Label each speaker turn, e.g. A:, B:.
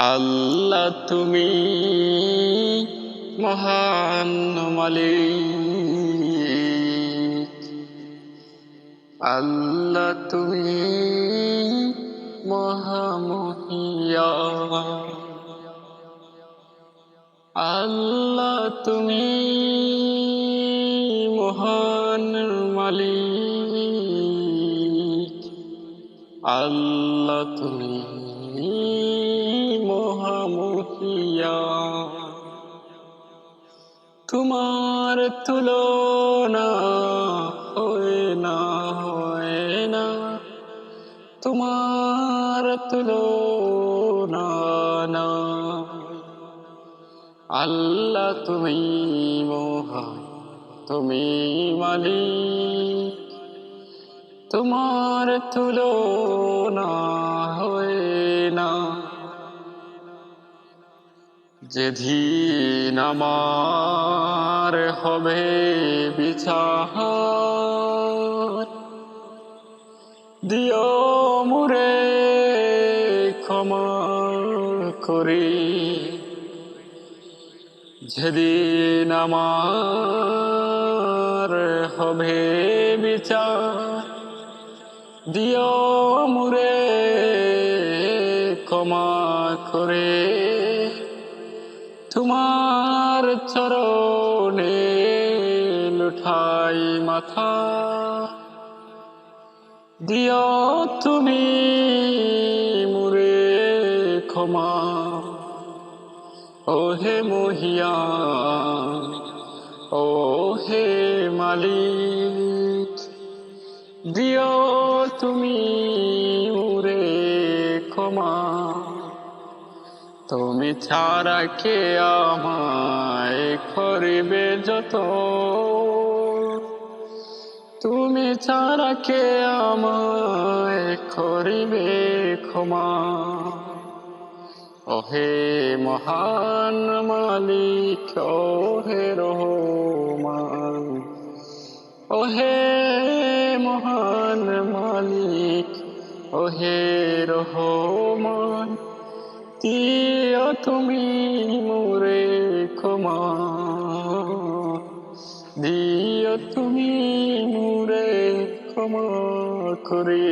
A: আল্লাহ তুমি মহান মালিক। আল্লাহ তুমি মহামহিয়া। আল্লাহ তুমি মহান মালিক। আল্লাহ তুমি মহামহিয়া তোমার তুলনা হয় না হয় না। তোমার তুলনা না। আল্লাহ তুমি মহান তুমি মালিক। তোমার তুলনা হয় না। যেদিন আমার হবে বিচার, দিও মুরে ক্ষমা করি। যেদিন আমার হবে বিচার, দিও মুরে ক্ষমা করে। তোমার চরণে লুঠাই মাথা। দিও তুমি মুরে ক্ষমা। ও হে মহিয়া ও হে মালিক। দিও তুমি মুরে ক্ষমা। তুমি ছাড়া কে আমায় করিবে যত? তুমি ছাড়া কে আমায় করিবে ক্ষমা? ওহে মহান মালিক, ওহে রহমান, ওহে মহান মালিক, ওহে রহমান। দিও তুমি মোরে ক্ষমা। দিও তুমি মোরে ক্ষমা করে।